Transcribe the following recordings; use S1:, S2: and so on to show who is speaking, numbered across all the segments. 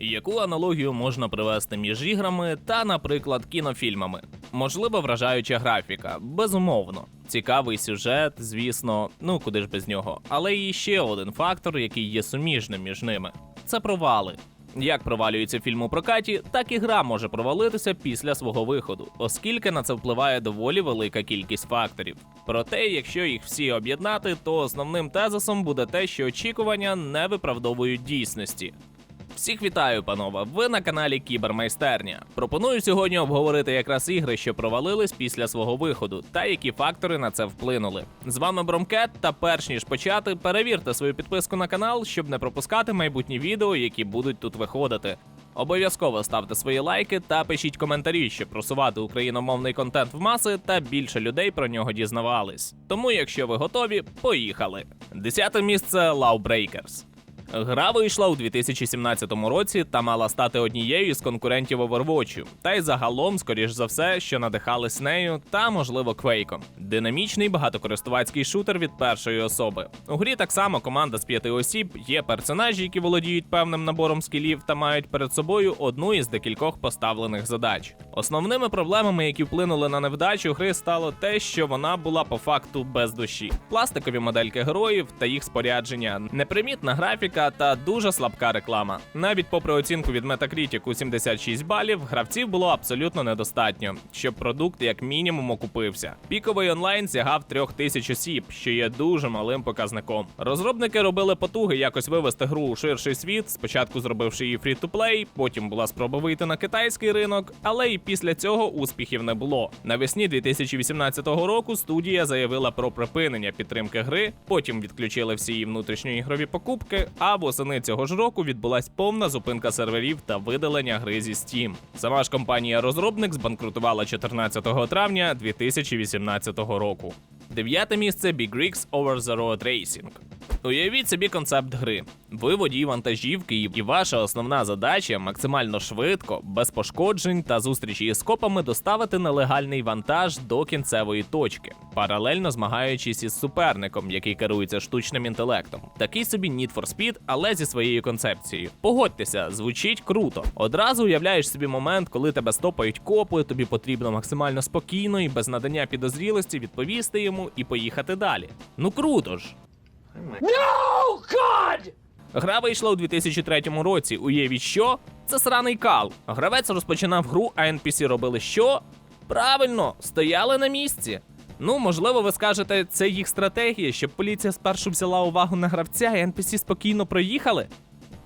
S1: Яку аналогію можна привести між іграми та, наприклад, кінофільмами? Можливо, вражаюча графіка, безумовно. Цікавий сюжет, звісно, ну куди ж без нього. Але і ще один фактор, який є суміжним між ними це провали. Як провалюється фільм у прокаті, так і гра може провалитися після свого виходу, оскільки на це впливає доволі велика кількість факторів. Проте, якщо їх всі об'єднати, то основним тезисом буде те, що очікування не виправдовують дійсності. Всіх вітаю, панове! Ви на каналі Кібермайстерня. Пропоную сьогодні обговорити якраз ігри, що провалились після свого виходу, та які фактори на це вплинули. З вами Бромкет, та перш ніж почати, перевірте свою підписку на канал, щоб не пропускати майбутні відео, які будуть тут виходити. Обов'язково ставте свої лайки та пишіть коментарі, щоб просувати україномовний контент в маси та більше людей про нього дізнавались. Тому, якщо ви готові, поїхали. Десяте місце Lawbreakers. Гра вийшла у 2017 році та мала стати однією з конкурентів Overwatch, та й загалом, скоріш за все, що надихались нею та, можливо, Quake. Динамічний багатокористувацький шутер від першої особи. У грі так само команда з п'яти осіб, є персонажі, які володіють певним набором скілів та мають перед собою одну із декількох поставлених задач. Основними проблемами, які вплинули на невдачу гри, стало те, що вона була по факту без душі. Пластикові модельки героїв та їх спорядження, непримітна графіка та дуже слабка реклама. Навіть попри оцінку від Metacritic у 76 балів, гравців було абсолютно недостатньо, щоб продукт як мінімум окупився. Піковий онлайн сягав 3000 осіб, що є дуже малим показником. Розробники робили потуги якось вивести гру у ширший світ, спочатку зробивши її фрі-то-плей, потім була спроба вийти на китайський ринок, але і після цього успіхів не було. Навесні 2018 року студія заявила про припинення підтримки гри, потім відключили всі її внутрішньоігрові покупки. А восени цього ж року відбулась повна зупинка серверів та видалення гри зі Steam. Сама ж компанія-розробник збанкрутувала 14 травня 2018 року. Дев'яте місце Big Rigs Over the Road Racing. Уявіть собі концепт гри. Ви водій вантажівки, і ваша основна задача максимально швидко, без пошкоджень та зустрічі із копами доставити нелегальний вантаж до кінцевої точки, паралельно змагаючись із суперником, який керується штучним інтелектом. Такий собі Need for Speed, але зі своєю концепцією. Погодьтеся, звучить круто. Одразу уявляєш собі момент, коли тебе стопають копи, тобі потрібно максимально спокійно і без надання підозрілості відповісти йому і поїхати далі. Ну круто ж. Гра вийшла у 2003 році. Уявіть що? Це сраний кал. Гравець розпочинав гру, а NPC робили що? Правильно, стояли на місці. Ну, можливо, ви скажете, це їх стратегія, щоб поліція спершу взяла увагу на гравця, і NPC спокійно проїхали?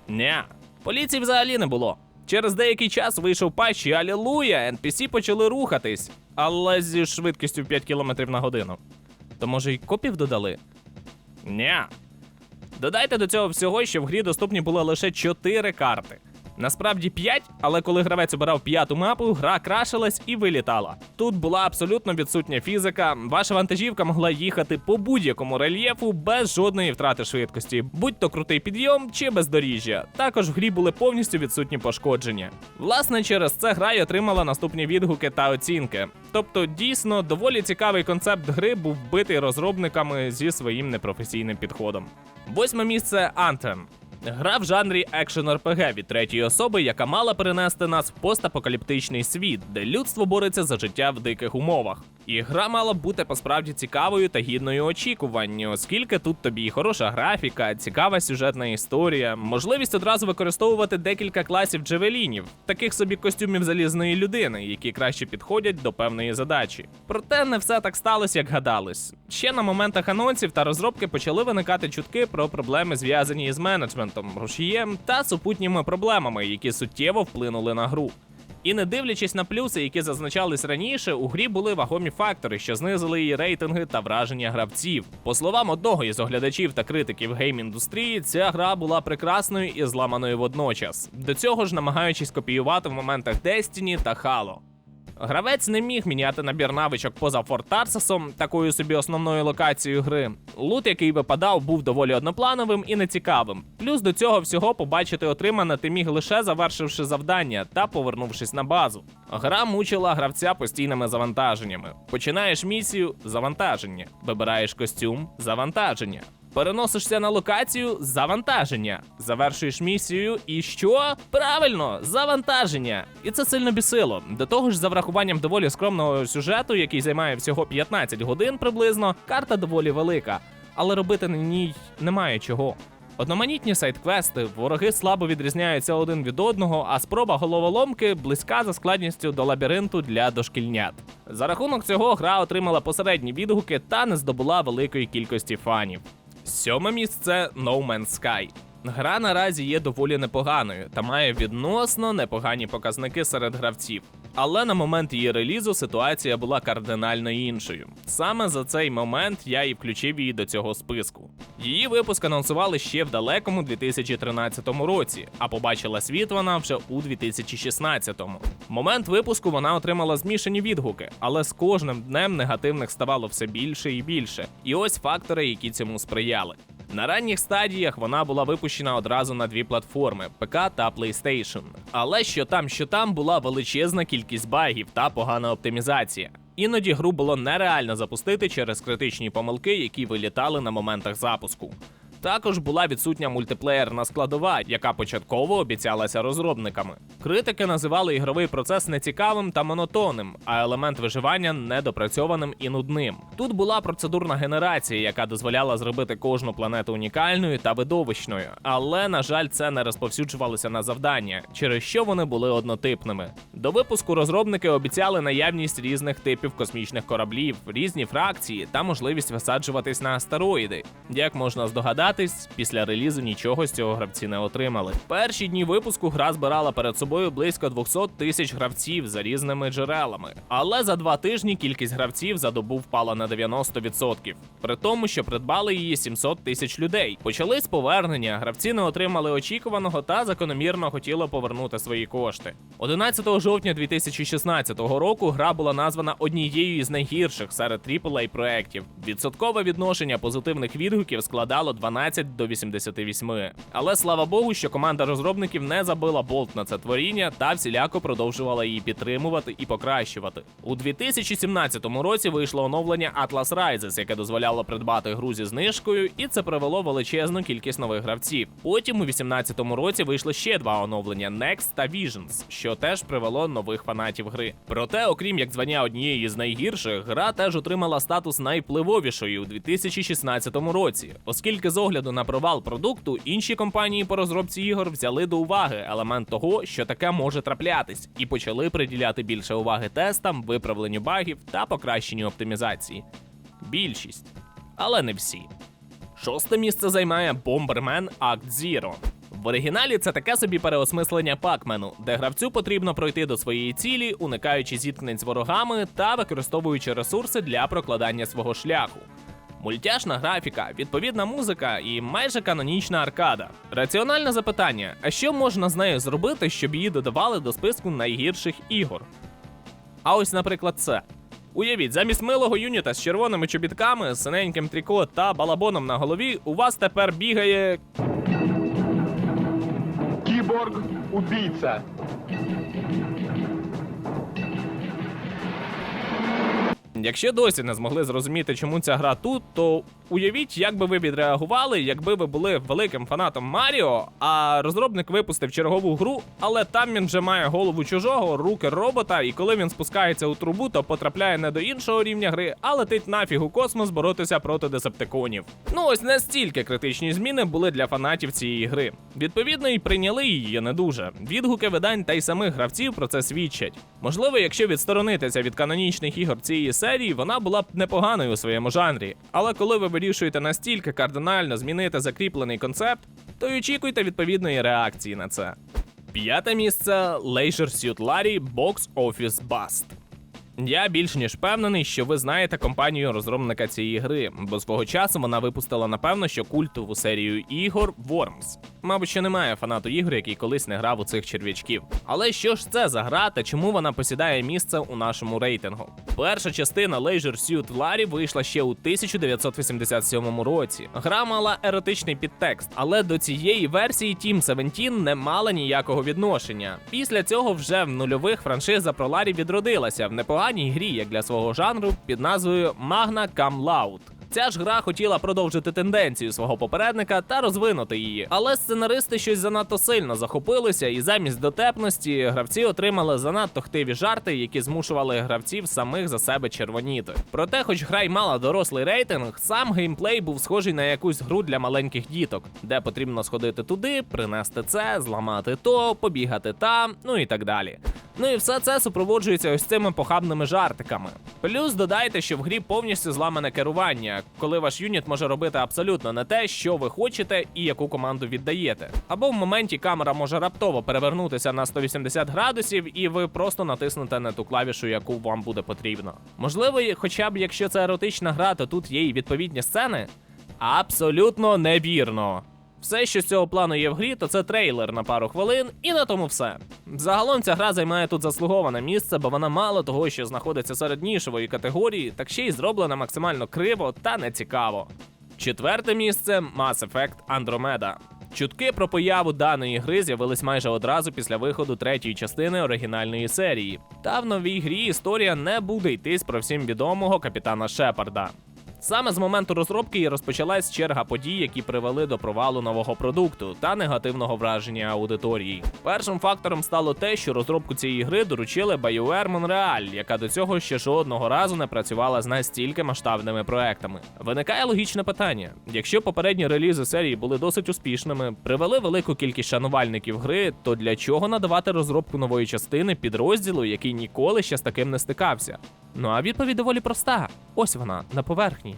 S1: Ня, поліції взагалі не було. Через деякий час вийшов патч і алілуя, NPC почали рухатись, але зі швидкістю 5 км на годину. То може й копів додали? Ня. Додайте до цього всього, що в грі доступні були лише 4 карти. Насправді 5, але коли гравець обирав п'яту мапу, гра крашилась і вилітала. Тут була абсолютно відсутня фізика. Ваша вантажівка могла їхати по будь-якому рельєфу без жодної втрати швидкості, будь то крутий підйом чи бездоріжжя. Також в грі були повністю відсутні пошкодження. Власне, через це гра й отримала наступні відгуки та оцінки. Тобто, дійсно, доволі цікавий концепт гри був вбитий розробниками зі своїм непрофесійним підходом. Восьме місце Anthem. Гра в жанрі екшен RPG від третьої особи, яка мала перенести нас в постапокаліптичний світ, де людство бореться за життя в диких умовах. І гра мала б бути посправді цікавою та гідною очікування, оскільки тут тобі хороша графіка, цікава сюжетна історія, можливість одразу використовувати декілька класів джевелінів, таких собі костюмів залізної людини, які краще підходять до певної задачі. Проте не все так сталося, як гадалось. Ще на моментах анонсів та розробки почали виникати чутки про проблеми, зв'язані із менеджментом, рушієм та супутніми проблемами, які суттєво вплинули на гру. І не дивлячись на плюси, які зазначались раніше, у грі були вагомі фактори, що знизили її рейтинги та враження гравців. По словам одного із оглядачів та критиків гейм-індустрії, ця гра була прекрасною і зламаною водночас. До цього ж намагаючись копіювати в моментах Destiny та Halo. Гравець не міг міняти набір навичок поза Форт Тарсасом, такою собі основною локацією гри. Лут, який випадав, був доволі одноплановим і нецікавим. Плюс до цього всього побачити отримане ти міг лише завершивши завдання та повернувшись на базу. Гра мучила гравця постійними завантаженнями. Починаєш місію завантаження, вибираєш костюм завантаження. Переносишся на локацію завантаження. Завершуєш місію, і що? Правильно, завантаження. І це сильно бісило. До того ж, за врахуванням доволі скромного сюжету, який займає всього 15 годин приблизно, карта доволі велика, але робити на ній немає чого. Одноманітні сайт-квести, вороги слабо відрізняються один від одного, а спроба головоломки близька за складністю до лабіринту для дошкільнят. За рахунок цього гра отримала посередні відгуки та не здобула великої кількості фанів. Сьоме місце No Man's Sky. Гра наразі є доволі непоганою та має відносно непогані показники серед гравців. Але на момент її релізу ситуація була кардинально іншою. Саме за цей момент я і включив її до цього списку. Її випуск анонсували ще в далекому 2013 році, а побачила світ вона вже у 2016-му. Момент випуску вона отримала змішані відгуки, але з кожним днем негативних ставало все більше і більше. І ось фактори, які цьому сприяли. На ранніх стадіях вона була випущена одразу на дві платформи ПК та PlayStation. Але що там, що там була величезна кількість багів та погана оптимізація. Іноді гру було нереально запустити через критичні помилки, які вилітали на моментах запуску. Також була відсутня мультиплеєрна складова, яка початково обіцялася розробниками. Критики називали ігровий процес нецікавим та монотонним, а елемент виживання недопрацьованим і нудним. Тут була процедурна генерація, яка дозволяла зробити кожну планету унікальною та видовищною, але на жаль, це не розповсюджувалося на завдання, через що вони були однотипними. До випуску розробники обіцяли наявність різних типів космічних кораблів, різні фракції та можливість висаджуватись на астероїди. Як можна здогадатись, після релізу нічого з цього гравці не отримали. Перші дні випуску гра збирала перед собою близько 200 тисяч гравців за різними джерелами. Але за два тижні кількість гравців за добу впала на 90%. При тому, що придбали її 700 тисяч людей. Почались повернення, гравці не отримали очікуваного та закономірно хотіли повернути свої кошти. 11 жовтня 2016 року гра була названа однією із найгірших серед aaa проєктів. Відсоткове відношення позитивних відгуків складало 12 до 88. Але слава Богу, що команда розробників не забила болт на це творіння та всіляко продовжувала її підтримувати і покращувати. У 2017 році вийшло оновлення Atlas Rises, яке дозволяло придбати гру зі знижкою, і це привело величезну кількість нових гравців. Потім у 2018 році вийшло ще два оновлення Next та Visions, що теж привело нових фанатів гри. Проте, окрім як звання однієї з найгірших, гра теж отримала статус найвпливовішої у 2016 році, оскільки з огляду на провал продукту інші компанії по розробці ігор взяли до уваги елемент того, що таке може траплятись, і почали приділяти більше уваги тестам, виправленню багів та покращенню оптимізації. Більшість, але не всі. Шосте місце займає Bomberman Act Zero. В оригіналі це таке собі переосмислення пакмену, де гравцю потрібно пройти до своєї цілі, уникаючи зіткнень з ворогами та використовуючи ресурси для прокладання свого шляху. Мультяшна графіка, відповідна музика і майже канонічна аркада. Раціональне запитання: а що можна з нею зробити, щоб її додавали до списку найгірших ігор? А ось, наприклад, це. Уявіть, замість милого юніта з червоними чобітками, синеньким тріко та балабоном на голові, у вас тепер бігає
S2: Киборг-убийца.
S1: Якщо досі не змогли зрозуміти, чому ця гра тут, то уявіть, як би ви відреагували, якби ви були великим фанатом Маріо, а розробник випустив чергову гру, але там він вже має голову чужого, руки робота, і коли він спускається у трубу, то потрапляє не до іншого рівня гри, а летить нафіг у космос боротися проти десептиконів. Ну ось настільки критичні зміни були для фанатів цієї гри. Відповідно, і прийняли її не дуже. Відгуки видань та й самих гравців про це свідчать. Можливо, якщо відсторонитися від канонічних ігор цієї серії, вона була б непоганою у своєму жанрі. Але коли ви вирішуєте настільки кардинально змінити закріплений концепт, то й очікуйте відповідної реакції на це. П'яте місце Leisure Suit Larry Box Office Bust. Я більш ніж впевнений, що ви знаєте компанію розробника цієї гри, бо свого часу вона випустила напевно, що культову серію ігор Worms. Мабуть, що немає фанату ігор, який колись не грав у цих черв'ячків. Але що ж це за гра та чому вона посідає місце у нашому рейтингу? Перша частина Leisure Suit Larry вийшла ще у 1987 році. Гра мала еротичний підтекст, але до цієї версії Team 17 не мала ніякого відношення. Після цього вже в нульових франшиза про Ларі відродилася в непоганій грі, як для свого жанру, під назвою Magna Cum Laude. Ця ж гра хотіла продовжити тенденцію свого попередника та розвинути її. Але сценаристи щось занадто сильно захопилися, і замість дотепності гравці отримали занадто хтиві жарти, які змушували гравців самих за себе червоніти. Проте, хоч гра й мала дорослий рейтинг, сам геймплей був схожий на якусь гру для маленьких діток, де потрібно сходити туди, принести це, зламати то, побігати там, ну і так далі. Ну і все це супроводжується ось цими похабними жартиками. Плюс додайте, що в грі повністю зламане керування, коли ваш юніт може робити абсолютно не те, що ви хочете і яку команду віддаєте. Або в моменті камера може раптово перевернутися на 180 градусів, і ви просто натиснете не ту клавішу, яку вам буде потрібно. Можливо, хоча б якщо це еротична гра, то тут є і відповідні сцени. Абсолютно невірно. Все, що з цього плану є в грі, то це трейлер на пару хвилин, і на тому все. Загалом ця гра займає тут заслуговане місце, бо вона мало того, що знаходиться серед нішової категорії, так ще й зроблена максимально криво та нецікаво. Четверте місце Mass Effect Andromeda. Чутки про появу даної гри з'явились майже одразу після виходу третьої частини оригінальної серії. Та в новій грі історія не буде йтись про всім відомого капітана Шепарда. Саме з моменту розробки і розпочалась черга подій, які привели до провалу нового продукту та негативного враження аудиторії. Першим фактором стало те, що розробку цієї гри доручили BioWare Montreal, яка до цього ще жодного разу не працювала з настільки масштабними проектами. Виникає логічне питання: якщо попередні релізи серії були досить успішними, привели велику кількість шанувальників гри, то для чого надавати розробку нової частини підрозділу, який ніколи ще з таким не стикався? Ну а відповідь доволі проста: ось вона на поверхні.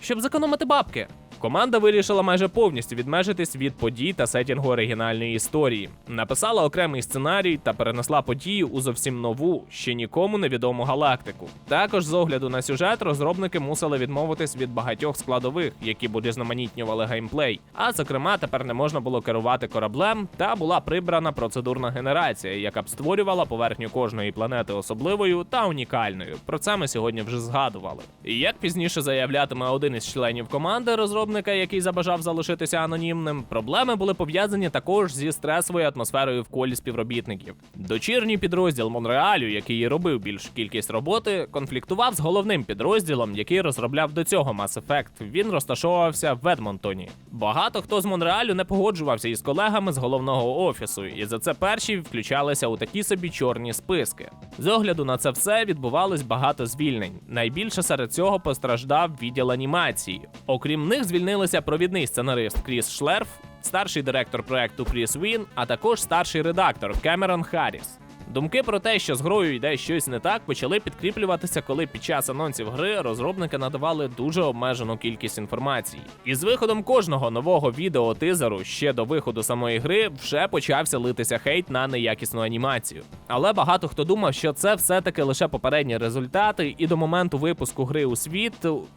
S1: Щоб зекономити бабки. Команда вирішила майже повністю відмежитись від подій та сетінгу оригінальної історії. Написала окремий сценарій та перенесла події у зовсім нову, ще нікому невідому галактику. Також з огляду на сюжет розробники мусили відмовитись від багатьох складових, які б різноманітнювали геймплей. А зокрема, тепер не можна було керувати кораблем, та була прибрана процедурна генерація, яка б створювала поверхню кожної планети особливою та унікальною. Про це ми сьогодні вже згадували. І як пізніше заявлятиме один із членів команди розробника, який забажав залишитися анонімним, проблеми були пов'язані також зі стресовою атмосферою в колі співробітників. Дочірній підрозділ Монреалю, який робив більшу кількість роботи, конфліктував з головним підрозділом, який розробляв до цього Mass Effect. Він розташовувався в Едмонтоні. Багато хто з Монреалю не погоджувався із колегами з головного офісу, і за це перші включалися у такі собі чорні списки. З огляду на це все відбувалось багато звільнень. Найбільше серед цього постраждав відділ анімації. Окрім них, звільнилися провідний сценарист Кріс Шлерф, старший директор проекту Кріс Він, а також старший редактор Кемерон Харріс. Думки про те, що з грою йде щось не так, почали підкріплюватися, коли під час анонсів гри розробники надавали дуже обмежену кількість інформації. І з виходом кожного нового відео-тизеру ще до виходу самої гри вже почався литися хейт на неякісну анімацію. Але багато хто думав, що це все-таки лише попередні результати, і до моменту випуску гри у світ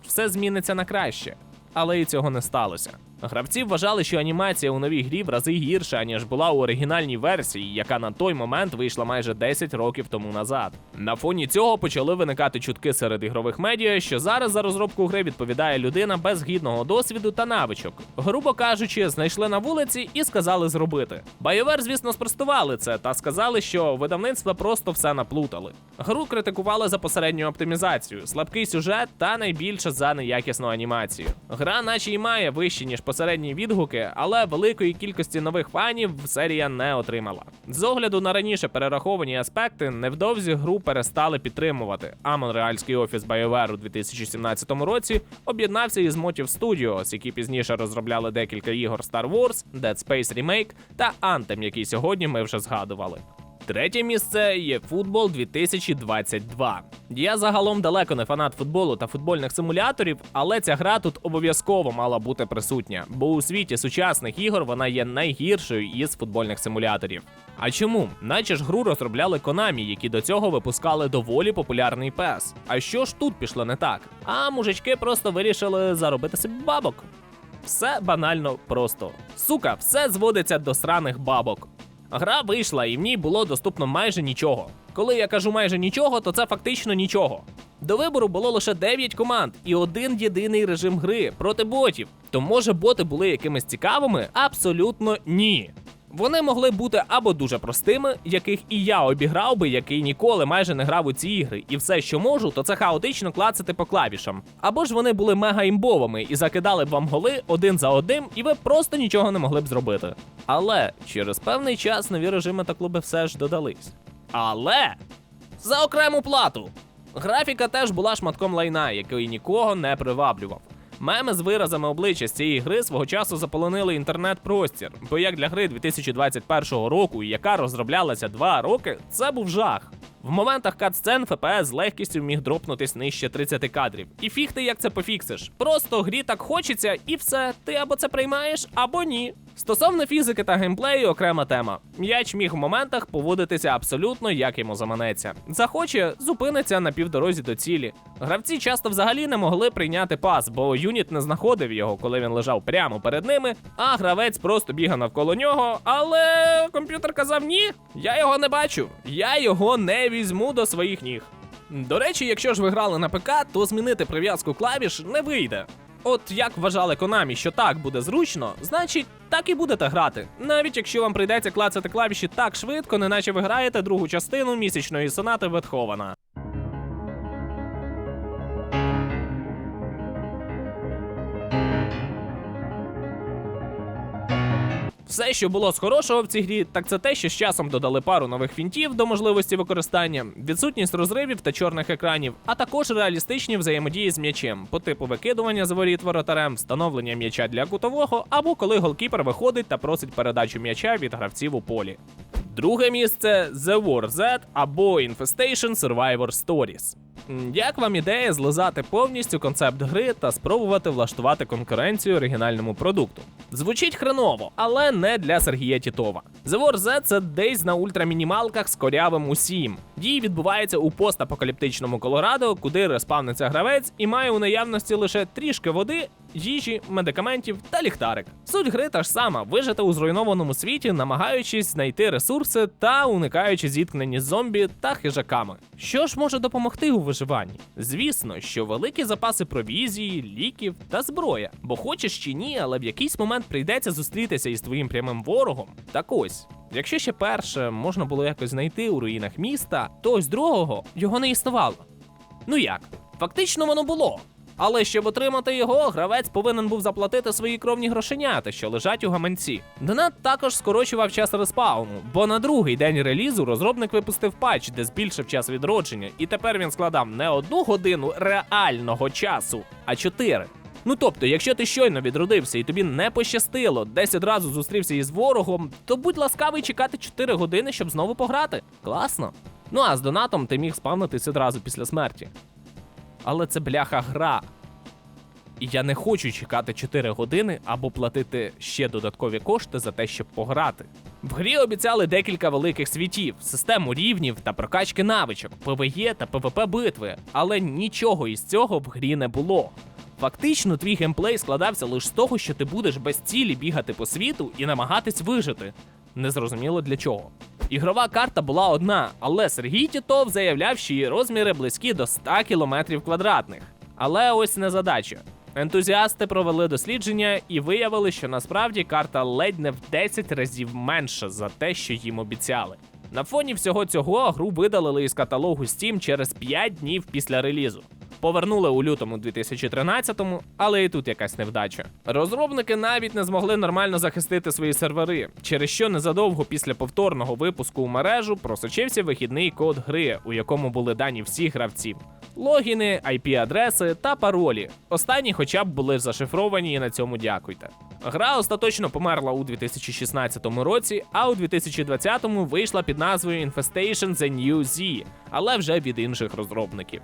S1: все зміниться на краще. Але і цього не сталося. Гравці вважали, що анімація у новій грі в рази гірша, ніж була у оригінальній версії, яка на той момент вийшла майже 10 років тому назад. На фоні цього почали виникати чутки серед ігрових медіа, що зараз за розробку гри відповідає людина без гідного досвіду та навичок. Грубо кажучи, знайшли на вулиці і сказали зробити. BioWare, звісно, спростували це та сказали, що видавництва просто все наплутали. Гру критикували за посередню оптимізацію, слабкий сюжет та найбільше за неякісну анімацію. Гра, наче й має вищі ніж посередні відгуки, але великої кількості нових фанів серія не отримала. З огляду на раніше перераховані аспекти, невдовзі гру перестали підтримувати. А монреальський офіс BioWare у 2017 році об'єднався із Motive Studios, які пізніше розробляли декілька ігор Star Wars, Dead Space Remake та Anthem, який сьогодні ми вже згадували. Третє місце є футбол 2022. Я загалом далеко не фанат футболу та футбольних симуляторів, але ця гра тут обов'язково мала бути присутня, бо у світі сучасних ігор вона є найгіршою із футбольних симуляторів. А чому? Наче ж гру розробляли Konami, які до цього випускали доволі популярний PES. А що ж тут пішло не так? А мужички просто вирішили заробити собі бабок. Все банально просто. Сука, все зводиться до сраних бабок. Гра вийшла, і в ній було доступно майже нічого. Коли я кажу майже нічого, то це фактично нічого. До вибору було лише 9 команд і один єдиний режим гри проти ботів. То може боти були якимись цікавими? Абсолютно ні. Вони могли бути або дуже простими, яких і я обіграв би, який ніколи майже не грав у ці ігри, і все, що можу, то це хаотично клацати по клавішам. Або ж вони були мега імбовими і закидали б вам голи один за одним, і ви просто нічого не могли б зробити. Але через певний час нові режими та клуби все ж додались. Але за окрему плату. Графіка теж була шматком лайна, який нікого не приваблював. Меми з виразами обличчя з цієї гри свого часу заполонили інтернет-простір, бо як для гри 2021 року, яка розроблялася два роки, це був жах. В моментах катсцен ФПС з легкістю міг дропнутись нижче 30 кадрів. І фіг ти як це пофіксиш. Просто грі так хочеться, і все. Ти або це приймаєш, або ні. Стосовно фізики та геймплею, окрема тема. М'яч міг в моментах поводитися абсолютно як йому заманеться. Захоче, зупиниться на півдорозі до цілі. Гравці часто взагалі не могли прийняти пас, бо юніт не знаходив його, коли він лежав прямо перед ними, а гравець просто бігав навколо нього. Але комп'ютер казав ні, я його не бачу, я його не візьму до своїх ніг. До речі, якщо ж ви грали на ПК, то змінити прив'язку клавіш не вийде. От як вважали Konami, що так буде зручно, значить так і будете грати. Навіть якщо вам прийдеться клацати клавіші так швидко, неначе ви граєте другу частину місячної сонати Бетховена. Все, що було з хорошого в цій грі, так це те, що з часом додали пару нових фінтів до можливості використання, відсутність розривів та чорних екранів, а також реалістичні взаємодії з м'ячем по типу викидування з воріт воротарем, встановлення м'яча для кутового, або коли голкіпер виходить та просить передачу м'яча від гравців у полі. Друге місце The War Z або Infestation Survivor Stories. Як вам ідея злизати повністю концепт гри та спробувати влаштувати конкуренцію оригінальному продукту? Звучить хреново, але не для Сергія Тітова. The War Z – це десь на ультрамінімалках з корявим усім. Дії відбуваються у постапокаліптичному Колорадо, куди респавниться гравець і має у наявності лише трішки води, їжі, медикаментів та ліхтарик. Суть гри та ж сама: вижити у зруйнованому світі, намагаючись знайти ресурси та уникаючи зіткнення з зомбі та хижаками. Що ж може допомогти у виживанні? Звісно, що великі запаси провізії, ліків та зброя. Бо хочеш чи ні, але в якийсь момент прийдеться зустрітися із твоїм прямим ворогом. Так ось. Якщо ще перше можна було якось знайти у руїнах міста, то ось другого його не існувало. Ну як? Фактично воно було. Але щоб отримати його, гравець повинен був заплатити свої кровні грошенята, що лежать у гаманці. Донат також скорочував час респауну, бо на другий день релізу розробник випустив патч, де збільшив час відродження, і тепер він складав не одну годину реального часу, а чотири. Ну тобто, якщо ти щойно відродився і тобі не пощастило, десь одразу зустрівся із ворогом, то будь ласкавий чекати 4 години, щоб знову пограти. Класно. Ну а з донатом ти міг спавнитись одразу після смерті. Але це бляха гра. І я не хочу чекати 4 години або платити ще додаткові кошти за те, щоб пограти. В грі обіцяли декілька великих світів, систему рівнів та прокачки навичок, ПВЕ та ПВП битви, але нічого із цього в грі не було. Фактично, твій геймплей складався лише з того, що ти будеш без цілі бігати по світу і намагатись вижити. Незрозуміло для чого. Ігрова карта була одна, але Сергій Тітов заявляв, що її розміри близькі до 100 кілометрів квадратних. Але ось не задача. Ентузіасти провели дослідження і виявили, що насправді карта ледь не в 10 разів менша за те, що їм обіцяли. На фоні всього цього гру видалили із каталогу Steam через 5 днів після релізу. Повернули у лютому 2013-му, але і тут якась невдача. Розробники навіть не змогли нормально захистити свої сервери, через що незадовго після повторного випуску у мережу просочився вихідний код гри, у якому були дані всіх гравців. Логіни, IP-адреси та паролі. Останні хоча б були зашифровані і на цьому дякуйте. Гра остаточно померла у 2016 році, а у 2020-му вийшла під назвою Infestation The New Z, але вже від інших розробників.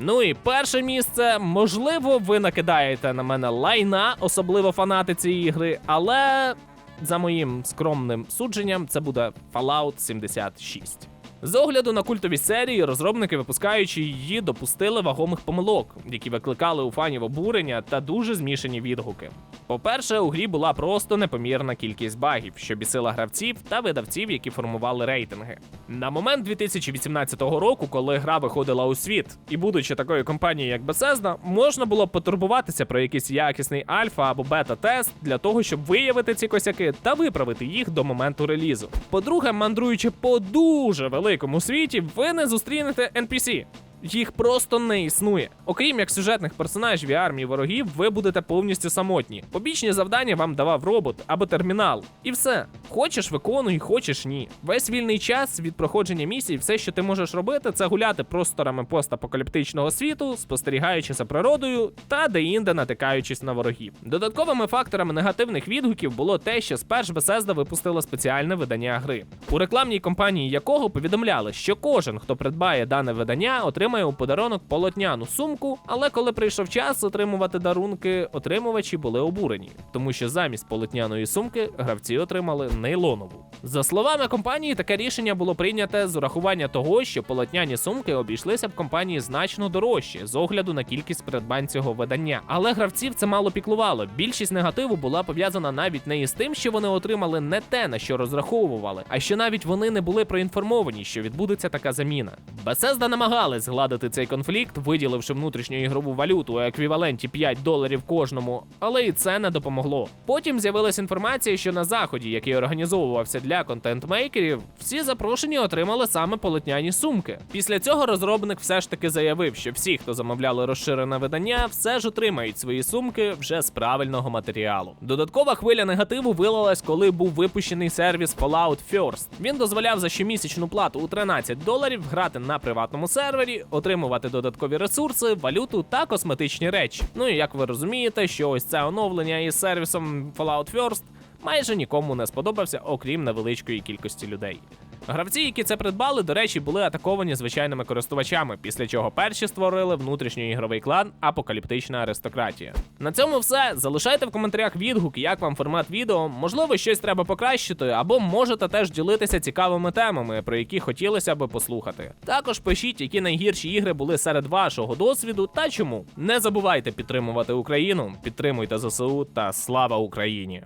S1: Ну і перше місце, можливо, ви накидаєте на мене лайна, особливо фанати цієї ігри, але за моїм скромним судженням, це буде Fallout 76. З огляду на культові серії, розробники, випускаючи її, допустили вагомих помилок, які викликали у фанів обурення та дуже змішані відгуки. По-перше, у грі була просто непомірна кількість багів, що бісила гравців та видавців, які формували рейтинги. На момент 2018 року, коли гра виходила у світ, і будучи такою компанією, як Bethesda, можна було потурбуватися про якийсь якісний альфа або бета-тест для того, щоб виявити ці косяки та виправити їх до моменту релізу. По-друге, мандруючи по дуже великому світі, ви не зустрінете NPC. Їх просто не існує. Окрім як сюжетних персонажів і армії ворогів, ви будете повністю самотні. Побічні завдання вам давав робот або термінал. І все. Хочеш виконуй, хочеш ні. Весь вільний час від проходження місій, все, що ти можеш робити, це гуляти просторами постапокаліптичного світу, спостерігаючи за природою та деінде натикаючись на ворогів. Додатковими факторами негативних відгуків було те, що сперш Bethesda випустила спеціальне видання гри, у рекламній кампанії якого повідомляли, що кожен, хто придбає дане видання, отримає у подарунок полотняну сумку. Але коли прийшов час отримувати дарунки, отримувачі були обурені, тому що замість полотняної сумки гравці отримали нейлонову. За словами компанії, таке рішення було прийняте з урахування того, що полотняні сумки обійшлися б компанії значно дорожче з огляду на кількість придбань цього видання. Але гравців це мало піклувало. Більшість негативу була пов'язана навіть не із тим, що вони отримали не те, на що розраховували, а що навіть вони не були проінформовані, що відбудеться така заміна. Bethesda намагались згладити цей конфлікт, виділивши внутрішню ігрову валюту у еквіваленті 5 доларів кожному, але і це не допомогло. Потім з'явилася інформація, що на заході, який організовувався для контент-мейкерів, всі запрошені отримали саме полотняні сумки. Після цього розробник все ж таки заявив, що всі, хто замовляли розширене видання, все ж отримають свої сумки вже з правильного матеріалу. Додаткова хвиля негативу вилилась, коли був випущений сервіс Fallout First. Він дозволяв за щомісячну плату у 13 доларів грати на приватному сервері, отримувати додаткові ресурси, валюту та косметичні речі. Ну і як ви розумієте, що ось це оновлення із сервісом Fallout First майже нікому не сподобався, окрім невеличкої кількості людей. Гравці, які це придбали, до речі, були атаковані звичайними користувачами, після чого перші створили внутрішньоігровий клан Апокаліптична аристократія. На цьому все. Залишайте в коментарях відгук, як вам формат відео. Можливо, щось треба покращити, або можете теж ділитися цікавими темами, про які хотілося би послухати. Також пишіть, які найгірші ігри були серед вашого досвіду та чому. Не забувайте підтримувати Україну, підтримуйте ЗСУ та слава Україні!